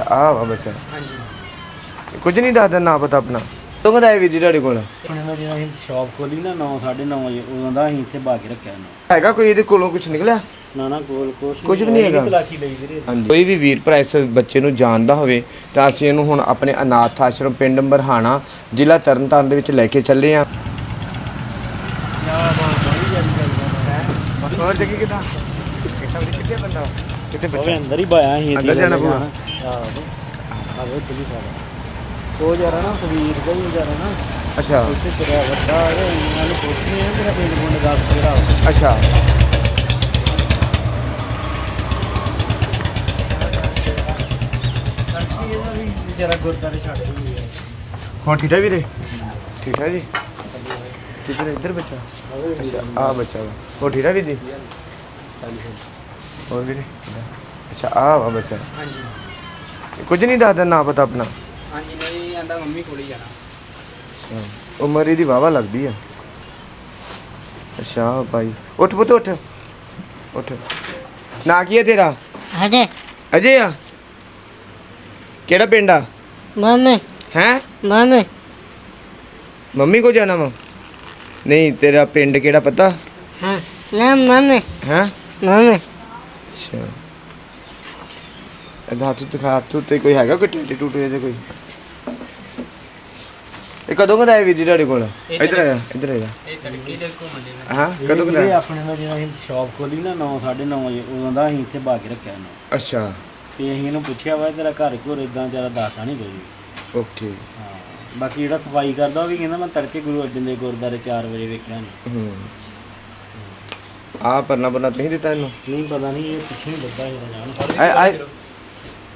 ਅੱਛਾ ਆ ਵਾ ਬੱਚਾ। ਹਾਂਜੀ ਕੁਝ ਨਹੀਂ ਦੱਸਦਾ ਨਾ ਪਤਾ ਆਪਣਾ। ਤੂੰ ਕਹਿੰਦਾ ਵੀਰ ਜੀ ਤੁਹਾਡੇ ਕੋਲ? ਆਪਣੇ ਨਾਲ ਜਦੋਂ ਅਸੀਂ ਸ਼ਾਪ ਖੋਲੀ ਨਾ 9 9:30 ਵਜੇ ਉਦੋਂ ਦਾ ਅਸੀਂ ਇੱਥੇ ਬਾ ਕੇ ਰੱਖਿਆ ਇਹਨੂੰ। ਹੈਗਾ ਕੋਈ ਇਹਦੇ ਕੋਲੋਂ ਕੁਝ ਨਿਕਲਿਆ? ਨਾ ਨਾ ਕੋਲ ਕੁਛ ਕੁਛ ਵੀ ਨਹੀਂ ਇਹਦੀ ਹੈਗਾ। ਤਲਾਸ਼ੀ ਲਈ ਵੀਰੇ। ਹਾਂਜੀ। ਕੋਈ ਵੀ ਵੀਰ ਭਰਾ ਇਸ ਬੱਚੇ ਨੂੰ ਜਾਣਦਾ ਹੋਵੇ ਤਾਂ ਅਸੀਂ ਇਹਨੂੰ ਹੁਣ ਆਪਣੇ ਅਨਾਥ ਆਸ਼ਰਮ ਪਿੰਡ ਬਰਹਾਣਾ ਜ਼ਿਲ੍ਹਾ ਤਰਨਤਾਰਨ ਦੇ ਵਿੱਚ ਲੈ ਕੇ ਚੱਲੇ ਆ। ਹੋਰ ਜਗੀ ਕਿਦਾਂ? ਕਿੱਥੇ ਬੰਦਾ? ਕਿੱਥੇ ਉਹ ਅੰਦਰ ਹੀ ਬਾਇਆ ਅਸੀਂ ਅੰਦਰ ਜਾਣਾ ਪਊਗਾ। ਆਹੋ ਆਹੋ ਦਿੱਲੀ ਸਾਡਾ ਉਹ ਜਰਾ ਨਾ ਕਬੀਰ ਦਾ ਹੀ ਜਰਾ ਨਾ ਅੱਛਾ। ਉੱਥੇ ਤੇਰਾ ਵੱਡਾ ਹੈ ਇਹਨਾਂ ਨੂੰ ਪੁੱਛਦੇ ਆ ਤੇਰਾ ਪਿੰਡ ਮੁੰਡ ਦੱਸ ਕਿਹੜਾ ਅੱਛਾ। ਜਰਾ ਗੁਰਦਾਰੇ ਛੱਡ ਹੈ ਹੋਰ ਠੀਕ ਹੈ ਵੀਰੇ? ਠੀਕ ਹੈ ਜੀ। ਕਿੱਧਰ ਇੱਧਰ ਬੱਚਾ। ਅੱਛਾ ਆ ਬੱਚਾ ਹੋਰ ਠੀਕ ਹੈ ਵੀਰ ਜੀ? ਹੋਰ ਵੀਰੇ? ਅੱਛਾ ਆ ਵਾ ਬੱਚਾ। ਹਾਂਜੀ ਕੁਝ ਨਹੀਂ ਦੱਸਦਾ ਨਾ ਪਤਾ ਆਪਣਾ। ਹਾਂਜੀ ਨਹੀਂ ਆਂਦਾ ਮੰਮੀ ਕੋਲ ਹੀ ਜਾਣਾ। ਅੱਛਾ ਉਮਰ ਇਹਦੀ ਵਾਵਾ ਲੱਗਦੀ ਆ। ਅੱਛਾ ਭਾਈ ਉੱਠ ਪੁੱਤ ਉੱਠ। ਉੱਠ। ਨਾ ਕੀ ਹੈ ਤੇਰਾ? ਅਜੇ। ਅਜੇ ਆ? ਕਿਹੜਾ ਪਿੰਡ ਆ? ਮੰਮੀ। ਹੈ? ਮੰਮੀ। ਮੰਮੀ ਕੋ ਜਾਣਾ ਵਾ? ਨਹੀਂ ਤੇਰਾ ਪਿੰਡ ਕਿਹੜਾ ਪਤਾ? ਹਾਂ ਨਾ ਮੰਮੀ। ਹੈ? ਮੰਮੀ। ਅੱਛਾ। ਇਹਦਾ ਹੱਥ ਦਿਖਾ ਹੱਥ ਉੱਤੇ ਕੋਈ ਹੈਗਾ ਕੋਈ ਟੂਟੇ ਟੂਟੇ ਜਿਹੇ ਕੋਈ? ਇਹ ਕਦੋਂ ਕਦਾ ਆਇਆ ਵੀਰ ਜੀ ਤੁਹਾਡੇ ਕੋਲ? ਇੱਧਰ ਆਇਆ ਇੱਧਰ ਆਇਆ ਇਹ ਤੜਕੇ ਦੇ ਘੁੰਮਣ ਦੇ ਹਾਂ ਕਦੋਂ ਕਦਾ ਵੀਰੇ ਆਪਣੇ ਨਾਲ ਜਦੋਂ ਅਸੀਂ ਸ਼ਾਪ ਖੋਲੀ ਨਾ 9 9:30 ਵਜੇ ਉਦੋਂ ਦਾ ਅਸੀਂ ਇੱਥੇ ਬਾ ਕੇ ਰੱਖਿਆ ਇਹਨੂੰ। ਅੱਛਾ। ਤੇ ਅਸੀਂ ਇਹਨੂੰ ਪੁੱਛਿਆ ਵਾ ਤੇਰਾ ਘਰ ਘਰ ਇਦਾਂ ਜਰਾ ਦੱਸਦਾ ਨਹੀਂ ਕੋਈ। ਓਕੇ। ਹਾਂ ਬਾਕੀ ਜਿਹੜਾ ਸਫ਼ਾਈ ਕਰਦਾ ਉਹ ਵੀ ਕਹਿੰਦਾ ਮੈਂ ਤੜਕੇ ਗੁਰੂ ਅਰਜਨ ਦੇਵ ਗੁਰਦੁਆਰੇ 4 ਵਜੇ ਵੇਖਿਆ ਨਹੀਂ ਹੂੰ। ਆ ਪਰਨਾ ਪਰਨਾ ਤੁਸੀਂ ਦਿੱਤਾ ਇਹਨੂੰ? ਨਹੀਂ ਪਤਾ ਨਹੀਂ ਇਹ ਪਿੱਛੇ ਹੀ ਜਾਨ ਆਏ ਆਏ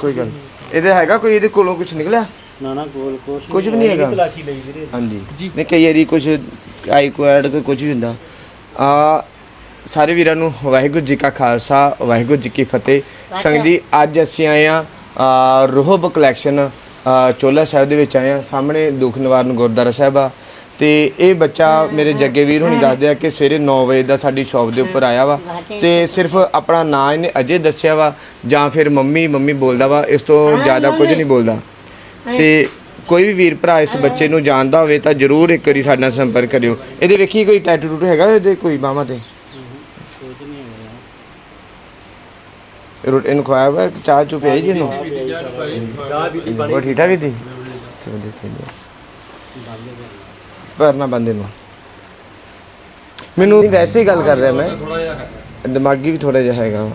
ਕੋਈ ਗੱਲ ਨੀ। ਇਹਦੇ ਹੈਗਾ ਕੋਈ ਇਹਦੇ ਕੋਲੋਂ ਕੁਝ ਨਿਕਲਿਆ? ਨਾ ਨਾ ਕੋਲ ਕੁਛ ਕੁਛ ਵੀ ਨਹੀਂ ਹੈਗਾ। ਤਲਾਸ਼ੀ ਲਈ ਵੀਰੇ। ਹਾਂਜੀ। ਨਹੀਂ ਕਈ ਵਾਰੀ ਕੁਝ ਆਈ ਕੁਐਡ ਕੋਈ ਕੁਝ ਵੀ ਹੁੰਦਾ। ਆ ਸਾਰੇ ਵੀਰਾਂ ਨੂੰ ਵਾਹਿਗੁਰੂ ਜੀ ਕਾ ਖਾਲਸਾ ਵਾਹਿਗੁਰੂ ਜੀ ਕੀ ਫਤਿਹ। ਸੰਗਤ ਜੀ ਅੱਜ ਅਸੀਂ ਆਏ ਆ ਰੋਹਬ ਕਲੈਕਸ਼ਨ ਚੋਲਾ ਸਾਹਿਬ ਦੇ ਵਿੱਚ ਆਏ ਆ ਸਾਹਮਣੇ ਦੁੱਖ ਨਿਵਾਰਨ ਗੁਰਦੁਆਰਾ ਸਾਹਿਬ ਆ। ਤੇ ਇਹ ਬੱਚਾ ਮੇਰੇ ਜੱਗੇ ਵੀਰ ਹੁਣੀ ਦੱਸਦੇ ਆ ਕਿ ਸਵੇਰੇ 9 ਵਜੇ ਦਾ ਸਾਡੀ ਸ਼ਾਪ ਦੇ ਉੱਪਰ ਆਇਆ ਵਾ ਤੇ ਸਿਰਫ ਆਪਣਾ ਨਾਂ ਇਹਨੇ ਅਜੇ ਦੱਸਿਆ ਵਾ ਜਾਂ ਫਿਰ ਮੰਮੀ ਮੰਮੀ ਬੋਲਦਾ ਵਾ ਇਸ ਤੋਂ ਜ਼ਿਆਦਾ ਕੁਝ ਨਹੀਂ ਬੋਲਦਾ। ਤੇ ਕੋਈ ਵੀ ਵੀਰ ਭਰਾ ਇਸ ਬੱਚੇ ਨੂੰ ਜਾਣਦਾ ਹੋਵੇ ਤਾਂ ਜਰੂਰ ਇੱਕ ਵਾਰੀ ਸਾਡੇ ਨਾਲ ਸੰਪਰਕ ਕਰਿਓ। ਇਹਦੇ ਵੇਖੀ ਕੋਈ ਟੈਟੂ ਟੂਟੂ ਹੈਗਾ ਇਹਦੇ ਕੋਈ ਬਾਹਾਂ ਤੇ? ਕੁਝ ਨਹੀਂ ਹੈਗਾ ਰੋਟੀ ਇਹਨੂੰ ਖਵਾਇਆ ਵਾ ਚਾਹ ਚੁ ਪਿਆਈ ਜੀ ਇਹਨੂੰ? ਚਾਹ ਵੀ ਉਹ ਠੀਕ ਠਾਕ ਵੀ ਦੀ ਚਲਦੇ ਚਲਦੇ ਪਰ ਨਾ ਬੰਦੇ ਨੂੰ ਮੈਨੂੰ ਵੈਸੇ ਹੀ ਗੱਲ ਕਰ ਰਿਹਾ ਮੈਂ ਦਿਮਾਗੀ ਵੀ ਥੋੜਾ ਜਿਹਾ ਹੈਗਾ ਵਾ।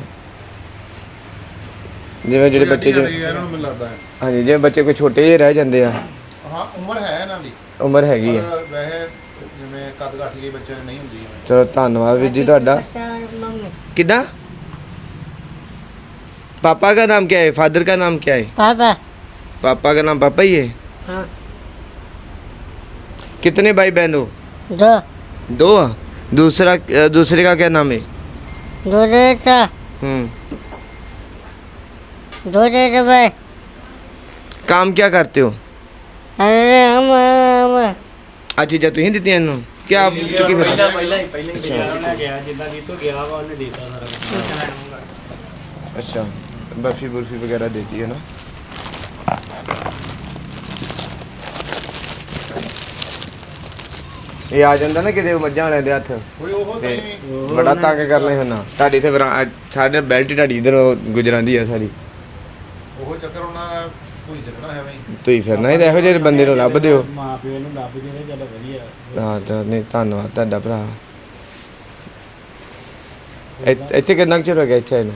ਜਿਵੇਂ ਜਿਹੜੇ ਬੱਚੇ ਜੋ ਇਹਨਾਂ ਨੂੰ ਮੈਨੂੰ ਲੱਗਦਾ ਹੈ ਹਾਂਜੀ ਜਿਵੇਂ ਬੱਚੇ ਕੋਈ ਛੋਟੇ ਜਿਹੇ ਰਹਿ ਜਾਂਦੇ ਆ ਹਾਂ ਉਮਰ ਹੈ ਇਹਨਾਂ ਦੀ ਉਮਰ ਹੈਗੀ ਆ ਪਰ ਵੈਸੇ ਜਿਵੇਂ ਕੱਦ ਕਾਠੀ ਦੇ ਬੱਚੇ ਨਹੀਂ ਹੁੰਦੀ ਹੈ ਚਲੋ ਧੰਨਵਾਦ ਵੀਰ ਜੀ ਤੁਹਾਡਾ मम्मी कितना पापा का नाम क्या है फादर का नाम क्या है पापा पापा का नाम पापा ही है हाँ कितने भाई बहन हो? दो। दो? दूसरा दूसरे का क्या नाम है? दूसरे का। दूसरे का भाई। काम क्या करते हो? अरे हम ਆ ਚੀਜ਼ਾਂ ਤੁਸੀਂ ਦਿੱਤੀਆਂ ਇਹਨੂੰ ਕਿ ਆਪ ਚੁੱਕੀ ਫਿਰ ਪਹਿਲਾਂ ਪਹਿਲਾਂ ਹੀ ਪਹਿਲਾਂ ਹੀ ਗਿਆ ਗਿਆ ਜਿੱਦਾਂ ਵੀ ਤੋਂ ਗਿਆ ਵਾ ਉਹਨੇ ਦਿੱਤਾ ਸਾਰਾ ਅੱਛਾ ਬਰਫੀ ਬਰਫੀ ਇਹ ਆ ਜਾਂਦਾ ਨਾ ਕਿਤੇ ਮੱਝਾਂ ਵਾਲਿਆਂ ਦੇ ਹੱਥ। ਕੋਈ ਉਹ ਤੇ ਨਹੀਂ। ਬੜਾ ਤੰਗ ਕਰਨੇ ਹੁੰਨਾ ਤੁਹਾਡੀ ਤੇ ਸਾਡੇ ਬੈਲਟ ਤੁਹਾਡੀ ਇਧਰ ਗੁਜਰਾਂਦੀ ਆ ਸਾਰੀ। ਉਹ ਚੱਕਰ ਉਹਨਾਂ ਦਾ ਕੋਈ ਚੱਕਣਾ ਹੈ ਬਈ ਤੁਸੀਂ ਫਿਰਨਾ ਹੀ ਇਹੋ ਜਿਹੇ ਬੰਦੇ ਨੂੰ ਲੱਭ ਦਿਓ। ਮਾਂ ਪਿਓ ਨੂੰ ਲੱਭ ਜੇ ਚਲੋ ਵਧੀਆ। ਹਾਂ ਤਾਂ ਨਹੀਂ ਧੰਨਵਾਦ ਤੁਹਾਡਾ ਭਰਾ। ਇੱਥੇ- ਇੱਥੇ ਕਿੰਨਾ ਕੁ ਚਿਰ ਹੋ ਗਿਆ ਇੱਥੇ ਆਏ ਨੂੰ?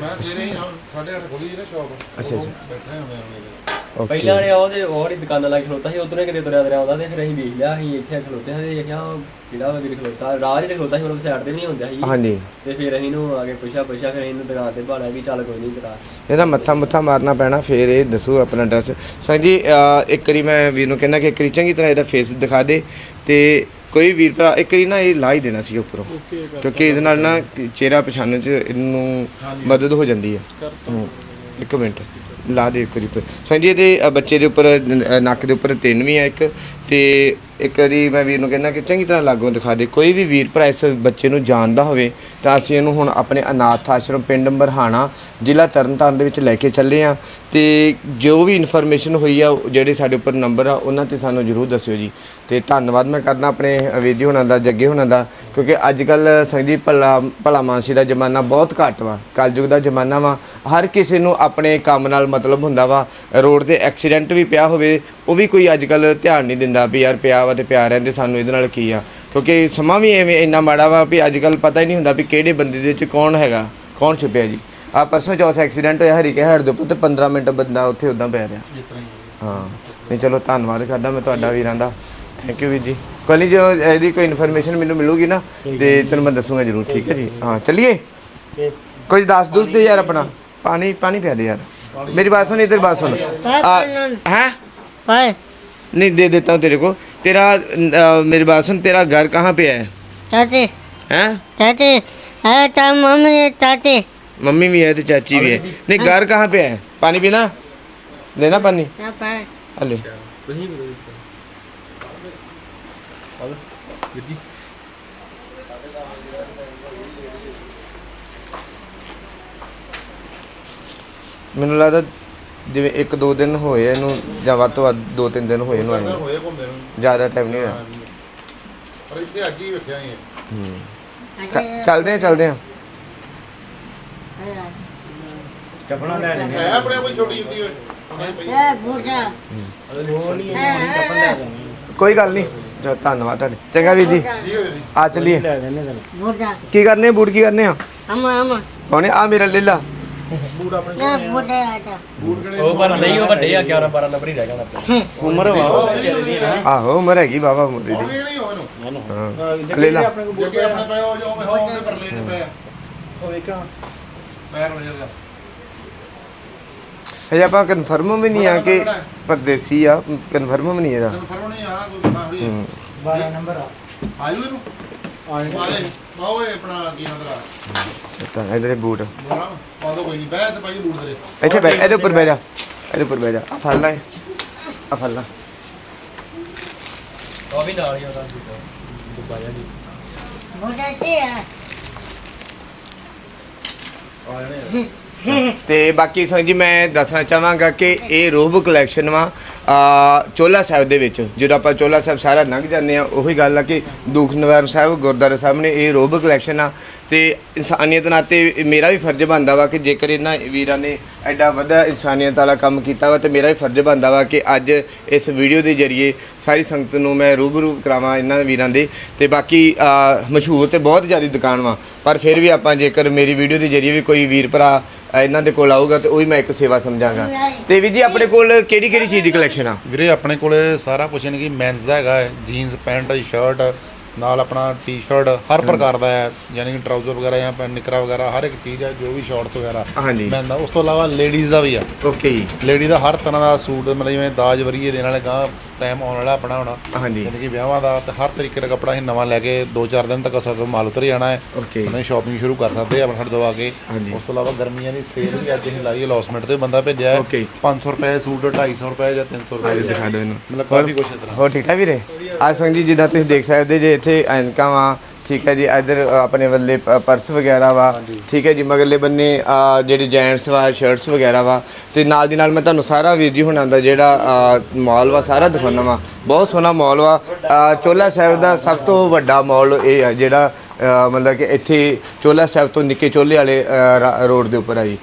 ਮੈਂ ਸਵੇਰੇ ਹੀ ਸਾਢੇ ਅੱਠ ਖੋਲੀ ਜੀ ਨਾ ਸ਼ਾਪ ਅੱਛਾ, ਅੱਛਾ। ਬੈਠੇ ਹੁੰਦੇ ਹਾਂ ਓਕੇ ਪਹਿਲਾਂ ਨੇ ਉਹਦੇ ਹੋਰ ਹੀ ਦੁਕਾਨਾਂ ਲਾ ਕੇ ਖਲੋਤਾ ਸੀ ਉਧਰੋਂ ਕਿਤੇ ਤੁਰਿਆ ਤੁਰਿਆ ਆਉਂਦਾ ਤੇ ਫਿਰ ਅਸੀਂ ਵੇਖ ਲਿਆ ਅਸੀਂ ਇੱਥੇ ਖਲੋਤੇ ਹਾਂ ਤੇ ਦੇਖਿਆ ਉਹ ਕਿਹੜਾ ਵੀਰ ਖਲੋਤਾ ਰਾਹ ਜਿਹੜੇ ਖਲੋਤਾ ਸੀ ਉਹ ਸਾਈਡ ਤੇ ਵੀ ਨਹੀਂ ਹੁੰਦਾ ਸੀ। ਹਾਂਜੀ। ਤੇ ਫਿਰ ਅਸੀਂ ਨੂੰ ਆ ਕੇ ਪੁੱਛਿਆ ਪੁੱਛਿਆ ਫਿਰ ਇਹਨੂੰ ਦੁਕਾਨ ਤੇ ਭਾਲਿਆ ਕਿ ਚੱਲ ਕੋਈ ਨਹੀਂ ਕਰਾ ਇਹਦਾ ਮੱਥਾ ਮੁੱਥਾ ਮਾਰਨਾ ਪੈਣਾ ਫੇਰ ਇਹ ਦੱਸੋ ਆਪਣਾ ਐਡਰੈਸ ਸੰਗ ਜੀ ਅਹ ਇੱਕ ਵਾਰੀ ਮੈਂ ਵੀਰ ਨੂੰ ਕਹਿੰਦਾ ਕਿ ਇੱਕ ਵਾਰੀ ਚੰਗੀ ਤਰ੍ਹਾਂ ਇਹਦਾ ਫੇਸ ਦਿਖਾ ਦੇ ਤੇ ਕੋਈ ਵੀਰ ਭਰਾ ਇੱਕ ਵਾਰੀ ਨਾ ਇਹ ਲਾ ਹੀ ਦੇਣਾ ਸੀ ਉੱਪਰੋਂ ਕਿਉਂਕਿ ਇਹਦੇ ਨਾਲ ਨਾ ਚਿਹਰਾ ਪਛਾਣਨ ਚ ਇਹਨੂੰ ਮਦਦ ਹੋ ਜਾਂਦੀ ਹੈ। ਹੂੰ। ਇੱਕ ਮਿੰਟ। ਲਾ ਦੇ ਇੱਕ ਦੇ ਉੱਪਰ। ਸੰਗ ਜੀ ਇਹਦੇ ਅਹ ਬੱਚੇ ਦੇ ਉੱਪਰ ਅਹ ਨੱਕ ਦੇ ਉੱਪਰ ਤਿੰਨ ਵੀ ਆ ਇੱਕ, ਤੇ ਇੱਕ ਵਾਰੀ ਮੈਂ ਵੀਰ ਨੂੰ ਕਹਿੰਦਾ ਕਿ ਚੰਗੀ ਤਰ੍ਹਾਂ ਲਾਗੋਂ ਦਿਖਾ ਦੇ, ਕੋਈ ਵੀ ਵੀਰ ਭਰਾ ਇਸ ਬੱਚੇ ਨੂੰ ਜਾਣਦਾ ਹੋਵੇ ਤਾਂ ਅਸੀਂ ਇਹਨੂੰ ਹੁਣ ਆਪਣੇ ਅਨਾਥ ਆਸ਼ਰਮ ਪਿੰਡ ਮਰਹਾਣਾ ਜ਼ਿਲ੍ਹਾ ਤਰਨਤਾਰਨ ਦੇ ਵਿੱਚ ਲੈ ਕੇ ਚੱਲੇ ਆ ਤੇ ਜੋ ਵੀ ਇਨਫੋਰਮੇਸ਼ਨ ਹੋਈ ਆ, ਉਹ ਜਿਹੜੇ ਸਾਡੇ ਉੱਪਰ ਨੰਬਰ ਆ, ਉਹਨਾਂ ਤੇ ਸਾਨੂੰ ਜਰੂਰ ਦੱਸਿਓ ਜੀ। ਤੇ ਧੰਨਵਾਦ ਮੈਂ ਕਰਦਾ ਆਪਣੇ ਵੀਰ ਜੀ ਹੁਣਾਂ ਦਾ, ਜੱਗੇ ਹੁਣਾਂ ਦਾ, ਕਿਉਂਕਿ ਅੱਜ ਕੱਲ ਸੰਗੀਤ ਭਲਾ ਭਲਾ ਮਾਨਸੀ ਦਾ ਜ਼ਮਾਨਾ ਬਹੁਤ ਘੱਟ ਵਾ, ਕਲਯੁਗ ਦਾ ਜ਼ਮਾਨਾ ਵਾ। ਹਰ ਕਿਸੇ ਨੂੰ ਆਪਣੇ ਕੰਮ ਨਾਲ ਮਤਲਬ ਹੁੰਦਾ ਵਾ। ਰੋਡ ਤੇ ਐਕਸੀਡੈਂਟ ਵੀ ਪਿਆ ਹੋਵੇ ਉਹ ਵੀ ਕੋਈ ਅੱਜ ਕੱਲ ਧਿਆਨ ਨਹੀਂ ਦਿੰਦਾ ਵੀ ਯਾਰ ਪਿਆ ਵਾ ਤੇ ਪਿਆ ਰਹਿੰਦੇ ਸਾਨੂੰ ਇਹਦੇ ਨਾਲ ਕੀ ਆ? ਕਿਉਂਕਿ ਸਮਾਂ ਵੀ ਐਵੇਂ ਇੰਨਾ ਮਾੜਾ ਵਾ ਵੀ ਅੱਜ ਕੱਲ ਪਤਾ ਹੀ ਨਹੀਂ ਹੁੰਦਾ ਵੀ ਕਿਹੜੇ ਬੰਦੇ ਦੇ ਵਿੱਚ ਕੌਣ ਹੈਗਾ ਕੌਣ ਛੁਪਿਆ ਜੀ। ਆ ਪਰਸੋਂ ਚੌਥ ਐਕਸੀਡੈਂਟ ਹੋਇਆ ਹਰੀਕੇ ਹੜ ਦੇ ਉੱਪਰ ਤੇ 15 ਮਿੰਟ ਬੰਦਾ ਉੱਥੇ ਉਦਾਂ ਪੈ ਰਿਹਾ। ਹਾਂ ਨਹੀਂ ਚਲੋ ਧੰਨਵਾਦ ਕਰਦਾ ਮੈਂ ਤੁਹਾਡਾ ਵੀ ਰਹਿੰਦਾ ਥੈਂਕ ਯੂ ਵੀਰ ਜੀ। ਕੋਈ ਨਹੀਂ ਜੋ ਇਹਦੀ ਕੋਈ ਇਨਫੋਰਮੇਸ਼ਨ ਮੈਨੂੰ ਮਿਲੂਗੀ ਨਾ ਤੇ ਤੈਨੂੰ ਮੈਂ ਦੱਸੂਗਾ ਜਰੂਰ ਠੀਕ ਹੈ ਜੀ? ਹਾਂ ਚੱਲੀਏ? ਕੁਝ ਦੱਸ ਦੂਸ ਦੇ ਯਾਰ ਆਪਣਾ। ਪਾਣੀ ਪਾਣੀ ਪਿਆ ਦੇ ਯਾਰ। ਮੇਰੀ ਬਾਤ ਸੁਣੀ ਤੇਰੀ ਬਾਤ ਸੁਣ। ਹੈ? हैं पर नहीं दे देता हूँ तेरे को तेरा अ, मेरी बात सुन तेरा घर कहाँ पे है चाची हैं चाची अरे ता मम्मी चाची मम्मी भी है तो चाची भी है नहीं घर कहाँ पे है पानी पीना लेना पानी ना पर अले ਤੁਸੀਂ ਵੀ ਹਲੋ ਵੀਰ ਜੀ ਮੈਨੂੰ ਲੱਗਦਾ ਜਿਵੇਂ ਇੱਕ ਦੋ ਦਿਨ ਹੋਏ ਇਹਨੂੰ ਜਾਂ ਵੱਧ ਤੋਂ ਵੱਧ ਦੋ ਤਿੰਨ ਦਿਨ ਹੋਏ ਇਹਨੂੰ ਆਏ ਜ਼ਿਆਦਾ ਟਾਈਮ ਨਹੀਂ ਹੋਇਆ। ਪਰ ਇੱਥੇ ਅੱਜ ਹੀ ਵੇਖਿਆ ਹੀ ਹੂੰ। ਚੱਲਦੇ ਆ ਚੱਲਦੇ ਆ। ਚੱਪਣਾ ਲੈ ਲੈਣੀ ਹੈ ਆਪਣੇ ਕੋਲ ਛੋਟੀ ਜੁੱਤੀ ਹੋਏ ਇਹ ਬੂਟਾ ਉਹ ਨਹੀਂ ਹੋਣੀ ਲੈ ਲੈਣੀ ਕੋਈ ਗੱਲ ਨਹੀਂ। ਜੋ ਧੰਨਵਾਦ ਤੁਹਾਡੇ। ਚੰਗਾ ਵੀਰ ਜੀ। ਆ ਚੱਲੀਏ। ਕੀ ਕਰਨੇ ਆ, ਕੀ ਕਰਨੇ ਆ? ਹਮ ਹਮ ਕੌਣੇ ਆ? ਮੇਰਾ ਲੇਲਾ। ਬੂਟ ਆਪਣੇ ਨਾ ਬੁੱਢੇ ਆ ਜਾ ਬੂਟ ਕਿਹੜੇ ਉਹ ਪਰ ਨਹੀਂ ਉਹ ਵੱਡੇ ਆ 11 12 ਨੰਬਰ ਹੀ ਰਹਿ ਜਾਣਾ ਆਪਣੇ। ਉਮਰ ਵਾਵਾ ਆਹੋ ਉਮਰ ਹੈਗੀ ਬਾਬਾ ਉਮਰ ਦੀ। ਉਹ ਵੀ ਨਹੀਂ ਹੋ ਇਹਨੂੰ ਹਾਂ ਲੈ ਲਾ। ਜੇ ਆਪਣੇ ਪਏ ਹੋ ਜੋ ਹੋ ਉਹਦੇ ਪਰ ਲੈਣੇ ਪਏ ਉਹ ਵੇਖਾਂ ਪੈਰ ਹੋ ਜਾਂਦਾ ਹਜੇ ਆਪਾਂ ਕਨਫਰਮ ਵੀ ਨਹੀਂ ਆ ਕਿ ਪਰਦੇਸੀ ਆ ਕਨਫਰਮ ਵੀ ਨਹੀਂ ਇਹਦਾ। ਕਨਫਰਮ ਨਹੀਂ ਆ ਕੋਈ ਹਾਂ। 12 ਨੰਬਰ ਆ। ਆਇਓ ਇਹਨੂੰ। ਆਏ। ਮਾਰੇ ਬਾਓ ਆਪਣਾ ਕੀ ਨਾਮ ਤੇਰਾ? ਤਾਂ ਇਧਰੇ ਬੂਟ। ਬੋਲਾ ਪਾ ਦੋ ਕੋਈ ਬੈਠ ਤੇ ਭਾਈ ਬੂਟ ਤੇਰੇ। ਇੱਥੇ ਬੈਠ ਇਹਦੇ ਉੱਪਰ ਬਹਿ ਜਾ ਇਹਦੇ ਉੱਪਰ ਬਹਿ ਜਾ। ਆ ਫੜ ਲੈ ਆ ਫੜ ਲੈ। ਉਹ ਵੀ ਨਾਲ ਹੀ ਆਉਂਦਾ ਦੁੱਬਾ ਜਾ ਜੀ ਮੋਟਾ ਕੀ ਆ। ਆ ਜਣੇ ਤੇ ਬਾਕੀ ਸੰਗ ਜੀ ਮੈਂ ਦੱਸਣਾ ਚਾਹਾਂਗਾ ਕਿ ਇਹ ਰੋਹਬ ਕਲੈਕਸ਼ਨ ਵਾ ਚੋਲਾ ਸਾਹਿਬ ਦੇ ਵਿੱਚ, ਜਦੋਂ ਆਪਾਂ ਚੋਲਾ ਸਾਹਿਬ ਸਾਰਾ ਲੰਘ ਜਾਂਦੇ ਆ ਉਹੀ ਗੱਲ ਆ ਕਿ ਦੁਖ ਨਿਵਾਰਨ ਸਾਹਿਬ, ਗੁਰਦੁਆਰਾ ਸਾਹਿਬ ਨੇ ਇਹ ਰੋਹਬ ਕਲੈਕਸ਼ਨ ਆ, ਤੇ ਇਨਸਾਨੀਅਤ ਨਾਤੇ ਮੇਰਾ ਵੀ ਫਰਜ਼ ਬਣਦਾ ਵਾ ਕਿ ਜੇਕਰ ਇਹਨਾਂ ਵੀਰਾਂ ਨੇ ਐਡਾ ਵੱਡਾ ਇਨਸਾਨੀਅਤ ਵਾਲਾ ਕੰਮ ਕੀਤਾ ਵਾ, ਤੇ ਮੇਰਾ ਵੀ ਫਰਜ਼ ਬਣਦਾ ਵਾ ਕਿ ਅੱਜ ਇਸ ਵੀਡੀਓ ਦੇ ਜ਼ਰੀਏ ਸਾਰੀ ਸੰਗਤ ਨੂੰ ਮੈਂ ਰੂਬਰੂ ਕਰਾਵਾਂ ਇਹਨਾਂ ਵੀਰਾਂ ਦੇ। ਤੇ ਬਾਕੀ ਮਸ਼ਹੂਰ ਤੇ ਬਹੁਤ ਜ਼ਿਆਦਾ ਦੁਕਾਨ ਵਾ, ਪਰ ਫਿਰ ਵੀ ਆਪਾਂ ਜੇਕਰ ਮੇਰੀ ਵੀਡੀਓ ਦੇ ਜ਼ਰੀਏ ਵੀ ਕੋਈ ਵੀਰ ਭਰਾ ਇਹਨਾਂ ਦੇ ਕੋਲ ਆਊਗਾ, ਤੇ ਉਹ ਵੀ ਮੈਂ ਇੱਕ ਸੇਵਾ ਸਮਝਾਂਗਾ। ਤੇ ਵੀ ਜੀ, ਆਪਣੇ ਕੋਲ ਕਿਹੜੀ ਕਿਹੜੀ ਚੀਜ਼ ਦੀ ਕਲੈਕਸ਼ਨ ਆ ਵੀਰੇ ਆਪਣੇ ਕੋਲੇ ਸਾਰਾ ਕੁਝ ਯਾਨੀ ਕਿ ਮੈਨਸ ਦਾ ਹੈਗਾ ਜੀਨਸ ਪੈਂਟ ਸ਼ਰਟ ਨਾਲ ਆਪਣਾ ਟੀ-ਸ਼ਰਟ ਹਰ ਪ੍ਰਕਾਰ ਦਾ ਹੈ ਯਾਨੀ ਕਿ ਟਰਾਊਜ਼ਰ ਵਗੈਰਾ ਜਾਂ ਨਿਕਰਾ ਵਗੈਰਾ ਹਰ ਇੱਕ ਚੀਜ਼ ਹੈ ਜੋ ਵੀ ਸ਼ਾਰਟਸ ਵਗੈਰਾ ਹਾਂਜੀ। ਦਾ ਉਸ ਤੋਂ ਇਲਾਵਾ ਲੇਡੀਜ਼ ਦਾ ਵੀ ਆ। ਓਕੇ ਜੀ। ਲੇਡੀ ਦਾ ਹਰ ਤਰ੍ਹਾਂ ਦਾ ਸੂਟ ਮਤਲਬ ਜਿਵੇਂ ਦਾਜ ਵਰੀਏ ਦੇਣ ਵਾਲੇ ਗਾਂ ਟਾਈਮ ਆਉਣ ਵਾਲਾ ਆਪਣਾ ਹੋਣਾ। ਹਾਂਜੀ। ਯਾਨੀ ਕਿ ਵਿਆਹਾਂ ਦਾ ਤੇ ਹਰ ਤਰੀਕੇ ਦਾ ਕੱਪੜਾ ਅਸੀਂ ਨਵਾਂ ਲੈ ਕੇ 2-4 ਦਿਨ ਤੱਕ ਅਸਰ ਮਾਲ ਉਤਰ ਜਾਣਾ ਹੈ। ਓਕੇ ਉਹਨਾਂ ਸ਼ਾਪਿੰਗ ਸ਼ੁਰੂ ਕਰ ਸਕਦੇ ਆ ਆਪਣੇ ਸਾਡੇ ਤੋਂ ਆ ਕੇ। ਉਸ ਤੋਂ ਇਲਾਵਾ ਗਰਮੀਆਂ ਦੀ ਸੇਲ ਵੀ ਅੱਜ ਅਸੀਂ ਲਾਈ ਹੈ ਲੌਸਮੈਂਟ ਤੇ ਬੰਦਾ ਭੇਜਿਆ ਹੈ। Okay। 500 ਰੁਪਏ ਸੂਟ 250 ਰੁਪਏ ਜਾਂ 300 ਆਜੋ ਰੁਪਏ ਦਿਖਾ ਦਿਓ ਇਹਨੂੰ। ਮਤਲਬ ਕਾਫੀ ਕੁਛ ਇਸ ਤਰ੍ਹਾਂ। ਹੋਰ ਠੀਕ ਠਾਕ ਵੀਰੇ? ਅੱਜ ਸੰਗ ਜੀ ਜਿੱਦਾਂ ਤੁਸੀਂ ਦੇਖ ਸਕਦੇ ਜੇ ਇੱਥੇ ਐਨਕਾਂ ਵਾ ਠੀਕ ਹੈ ਜੀ ਇਧਰ ਆਪਣੇ ਵੱਲੇ ਪਰਸ ਵਗੈਰਾ ਵਾ ਠੀਕ ਹੈ ਜੀ ਮਗਰਲੇ ਬੰਨੇ ਜਿਹੜੇ ਜੈਂਟਸ ਵਾ ਸ਼ਰਟਸ ਵਗੈਰਾ ਵਾ ਤੇ ਨਾਲ ਦੀ ਨਾਲ ਮੈਂ ਤੁਹਾਨੂੰ ਸਾਰਾ ਵੀਰ ਜੀ ਹੁਣਾਂ ਦਾ ਜਿਹੜਾ ਮਾਲ ਵਾ ਸਾਰਾ ਦਿਖਾਉਣਾ ਵਾ। ਬਹੁਤ ਸੋਹਣਾ ਮਾਲ ਵਾ। ਚੋਲਾ ਸਾਹਿਬ ਦਾ ਸਭ ਤੋਂ ਵੱਡਾ ਮਾਲ ਇਹ ਆ ਜਿਹੜਾ ਮਤਲਬ ਕਿ ਇੱਥੇ ਚੋਲਾ ਸਾਹਿਬ ਤੋਂ ਨਿੱਕੇ ਚੋਲੇ ਵਾਲੇ ਰੋਡ ਦੇ ਉੱਪਰ ਆ ਜੀ।